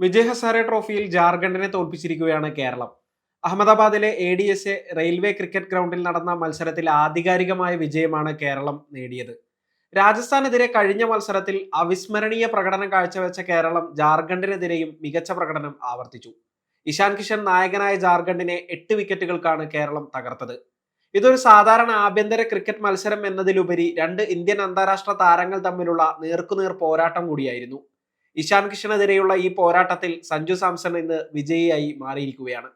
വിജയ് ഹസാരെ ട്രോഫിയിൽ ജാർഖണ്ഡിനെ തോൽപ്പിച്ചിരിക്കുകയാണ് കേരളം. അഹമ്മദാബാദിലെ A D S railway cricket ഗ്രൗണ്ടിൽ നടന്ന മത്സരത്തിൽ ആധികാരികമായ വിജയമാണ് കേരളം നേടിയത്. രാജസ്ഥാനെതിരെ കഴിഞ്ഞ മത്സരത്തിൽ അവിസ്മരണീയ പ്രകടനം കാഴ്ചവെച്ച കേരളം ജാർഖണ്ഡിനെതിരെയും മികച്ച പ്രകടനം ആവർത്തിച്ചു. ഇഷാൻ കിഷൻ നായകനായ ജാർഖണ്ഡിനെ എട്ട് വിക്കറ്റുകൾക്കാണ് കേരളം തകർത്തത്. ഇതൊരു സാധാരണ ആഭ്യന്തര ക്രിക്കറ്റ് മത്സരം എന്നതിലുപരി രണ്ട് ഇന്ത്യൻ അന്താരാഷ്ട്ര താരങ്ങൾ തമ്മിലുള്ള നേർക്കുനേർ പോരാട്ടം കൂടിയായിരുന്നു. ഇഷാൻ കിഷനെതിരെയുള്ള ഈ പോരാട്ടത്തിൽ സഞ്ജു സാംസൺ ഇന്ന് വിജയിയായി മാറിയിരിക്കുകയാണ്.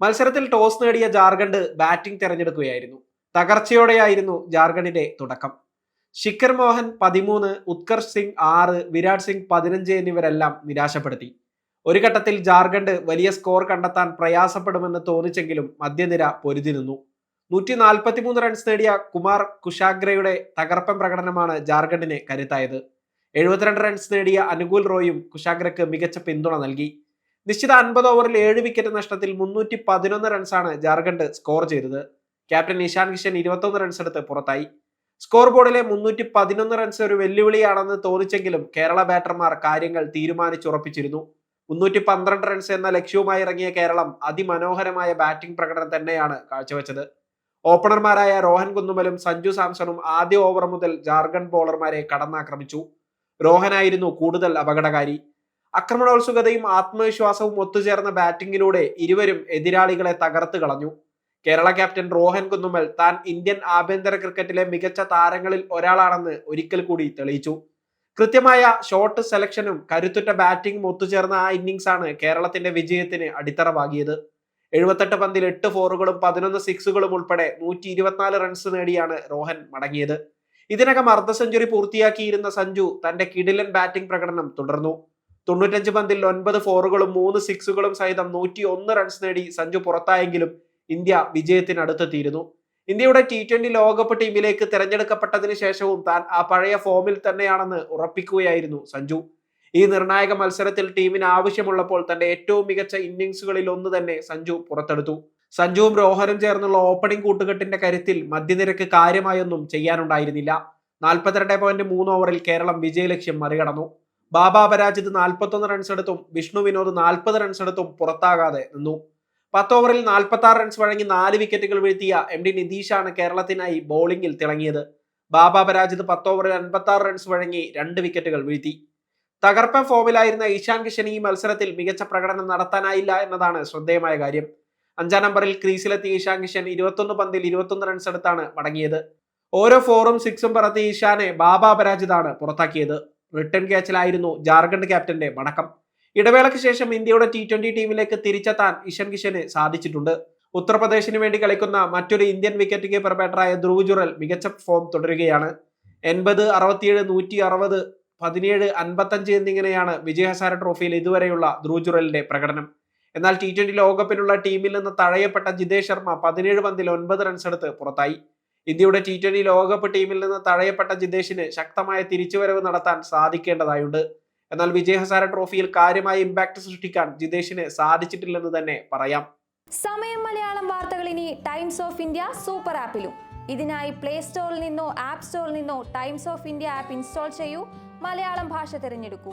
മത്സരത്തിൽ ടോസ് നേടിയ ജാർഖണ്ഡ് ബാറ്റിംഗ് തിരഞ്ഞെടുക്കുകയായിരുന്നു. തകർച്ചയോടെയായിരുന്നു ജാർഖണ്ഡിന്റെ തുടക്കം. ശിഖർ മോഹൻ പതിമൂന്ന് ഉത്കർഷ് സിംഗ് ആറ് വിരാട് സിംഗ് പതിനഞ്ച് എന്നിവരെല്ലാം നിരാശപ്പെടുത്തി. ഒരു ഘട്ടത്തിൽ ജാർഖണ്ഡ് വലിയ സ്കോർ കണ്ടെത്താൻ പ്രയാസപ്പെടുമെന്ന് തോന്നിച്ചെങ്കിലും മധ്യനിര പൊരുതി നിന്നു. നൂറ്റി നാൽപ്പത്തിമൂന്ന് റൺസ് നേടിയ കുമാർ കുഷാഗ്രയുടെ തകർപ്പൻ പ്രകടനമാണ് ജാർഖണ്ഡിന് കരുത്തായത്. എഴുപത്തിരണ്ട് റൺസ് നേടിയ അനുകൂൽ റോയും കുശാഗ്രക്ക് മികച്ച പിന്തുണ നൽകി. നിശ്ചിത അൻപത് ഓവറിൽ ഏഴ് വിക്കറ്റ് നഷ്ടത്തിൽ മുന്നൂറ്റി പതിനൊന്ന് റൺസാണ് ജാർഖണ്ഡ് സ്കോർ ചെയ്തത്. ക്യാപ്റ്റൻ ഇഷാൻ കിഷൻ ഇരുപത്തൊന്ന് റൺസ് എടുത്ത് പുറത്തായി. സ്കോർ ബോർഡിലെ മുന്നൂറ്റി പതിനൊന്ന് റൺസ് ഒരു വെല്ലുവിളിയാണെന്ന് തോന്നിച്ചെങ്കിലും കേരള ബാറ്റർമാർ കാര്യങ്ങൾ തീരുമാനിച്ചുറപ്പിച്ചിരുന്നു. മുന്നൂറ്റി പന്ത്രണ്ട് റൺസ് എന്ന ലക്ഷ്യവുമായി ഇറങ്ങിയ കേരളം അതിമനോഹരമായ ബാറ്റിംഗ് പ്രകടനം തന്നെയാണ് കാഴ്ചവെച്ചത്. ഓപ്പണർമാരായ രോഹൻ കുന്നുമലും സഞ്ജു സാംസണും ആദ്യ ഓവർ മുതൽ ജാർഖണ്ഡ് ബോളർമാരെ കടന്നാക്രമിച്ചു. രോഹനായിരുന്നു കൂടുതൽ അപകടകാരി. ആക്രമണോത്സുകതയും ആത്മവിശ്വാസവും ഒത്തുചേർന്ന ബാറ്റിംഗിലൂടെ ഇരുവരും എതിരാളികളെ തകർത്ത് കളഞ്ഞു. കേരള ക്യാപ്റ്റൻ റോഹൻ കുന്നുമൽ താൻ ഇന്ത്യൻ ആഭ്യന്തര ക്രിക്കറ്റിലെ മികച്ച താരങ്ങളിൽ ഒരാളാണെന്ന് ഒരിക്കൽ കൂടി തെളിയിച്ചു. കൃത്യമായ ഷോട്ട് സെലക്ഷനും കരുത്തുറ്റ ബാറ്റിംഗും ഒത്തുചേർന്ന ആ ഇന്നിംഗ്സ് ആണ് കേരളത്തിന്റെ വിജയത്തിന് അടിത്തറ പാകിയത് എഴുപത്തെട്ട് പന്തിൽ എട്ട് ഫോറുകളും പതിനൊന്ന് സിക്സുകളും ഉൾപ്പെടെ നൂറ്റി റൺസ് നേടിയാണ് റോഹൻ മടങ്ങിയത്. ഇതിനകം അർദ്ധ സെഞ്ചുറി പൂർത്തിയാക്കിയിരുന്ന സഞ്ജു തന്റെ കിടിലൻ ബാറ്റിംഗ് പ്രകടനം തുടർന്നു. തൊണ്ണൂറ്റഞ്ച് പന്തിൽ ഒൻപത് ഫോറുകളും മൂന്ന് സിക്സുകളും സഹിതം നൂറ്റി ഒന്ന് റൺസ് നേടി സഞ്ജു പുറത്തായെങ്കിലും ഇന്ത്യ വിജയത്തിനടുത്തെത്തിയിരുന്നു. ഇന്ത്യയുടെ ടി ട്വന്റി ലോകകപ്പ് ടീമിലേക്ക് തിരഞ്ഞെടുക്കപ്പെട്ടതിന് ശേഷവും താൻ ആ പഴയ ഫോമിൽ തന്നെയാണെന്ന് ഉറപ്പിക്കുകയായിരുന്നു സഞ്ജു. ഈ നിർണായക മത്സരത്തിൽ ടീമിന് ആവശ്യമുള്ളപ്പോൾ തന്റെ ഏറ്റവും മികച്ച ഇന്നിംഗ്സുകളിൽ ഒന്ന് തന്നെ സഞ്ജു പുറത്തെടുത്തു. സഞ്ജുവും രോഹനും ചേർന്നുള്ള ഓപ്പണിംഗ് കൂട്ടുകെട്ടിന്റെ കരുത്തിൽ മധ്യനിരക്ക് കാര്യമായൊന്നും ചെയ്യാനുണ്ടായിരുന്നില്ല. നാൽപ്പത്തിരണ്ട് പോയിന്റ് മൂന്ന് ഓവറിൽ കേരളം വിജയലക്ഷ്യം മറികടന്നു. ബാബ അപരാജിത് നാൽപ്പത്തൊന്ന് റൺസ് എടുത്തും വിഷ്ണു വിനോദ് നാൽപ്പത് റൺസ് എടുത്തും പുറത്താകാതെ നിന്നു. പത്ത് ഓവറിൽ നാൽപ്പത്തി ആറ് റൺസ് വഴങ്ങി നാല് വിക്കറ്റുകൾ വീഴ്ത്തിയ എം ഡി നിതീഷാണ് കേരളത്തിനായി ബൗളിംഗിൽ തിളങ്ങിയത്. ബാബ അപരാജിത് പത്ത് ഓവറിൽ അൻപത്തി ആറ് റൺസ് വഴങ്ങി രണ്ട് വിക്കറ്റുകൾ വീഴ്ത്തി. തകർപ്പൻ ഫോമിലായിരുന്ന ഈശാൻ കിഷൻ ഈ മത്സരത്തിൽ മികച്ച പ്രകടനം നടത്താനായില്ല എന്നതാണ് ശ്രദ്ധേയമായ കാര്യം. അഞ്ചാം നമ്പറിൽ ക്രീസിലെത്തിയ ഈശാൻ കിഷൻ ഇരുപത്തൊന്ന് പന്തിൽ ഇരുപത്തൊന്ന് റൺസ് എടുത്താണ് മടങ്ങിയത്. ഓരോ ഫോറും സിക്സും പറത്തിയ ഈശാനെ ബാബ അപരാജിതാണ് പുറത്താക്കിയത്. റിട്ടേൺ ക്യാച്ചിലായിരുന്നു ജാർഖണ്ഡ് ക്യാപ്റ്റന്റെ മടക്കം. ഇടവേളയ്ക്ക് ശേഷം ഇന്ത്യയുടെ ടി ട്വന്റി ടീമിലേക്ക് തിരിച്ചെത്താൻ ഇഷൻ കിഷന് സാധിച്ചിട്ടുണ്ട്. ഉത്തർപ്രദേശിന് വേണ്ടി കളിക്കുന്ന മറ്റൊരു ഇന്ത്യൻ വിക്കറ്റ് കീപ്പർ ബാറ്ററായ ധ്രുവ് ജുറൽ മികച്ച ഫോം തുടരുകയാണ്. എൺപത് അറുപത്തിയേഴ് നൂറ്റി അറുപത് പതിനേഴ് അൻപത്തഞ്ച് എന്നിങ്ങനെയാണ് വിജയഹസാര ട്രോഫിയിൽ ഇതുവരെയുള്ള ധ്രുവ് ജുറലിന്റെ പ്രകടനം. എന്നാൽ ടി ട്വന്റി ലോകകപ്പിലുള്ള ടീമിൽ നിന്ന് തഴയപ്പെട്ട ജിതേഷ് ശർമ്മ പതിനേഴ് പന്തിൽ ഒൻപത് റൺസ് എടുത്ത് പുറത്തായി. ഇന്ത്യയുടെ ടി ട്വന്റി ലോകകപ്പ് ടീമിൽ നിന്ന് തഴയപ്പെട്ട ജിതേഷിന് ശക്തമായ തിരിച്ചുവരവ് നടത്താൻ സാധിക്കേണ്ടതായുണ്ട്. എന്നാൽ വിജയഹസാര ട്രോഫിയിൽ കാര്യമായ ഇമ്പാക്ട് സൃഷ്ടിക്കാൻ ജിതേഷിന് സാധിച്ചിട്ടില്ലെന്ന് തന്നെ പറയാം. സമയം മലയാളം വാർത്തകൾ ഇനി ടൈംസ് ഓഫ് ഇന്ത്യ സൂപ്പർ ആപ്പിലും ഇതിനായി പ്ലേ സ്റ്റോറിൽ നിന്നോ ആപ്പ് സ്റ്റോറിൽ നിന്നോ Times of India app install ചെയ്യൂ. മലയാളം ഭാഷ തിരഞ്ഞെടുക്കൂ.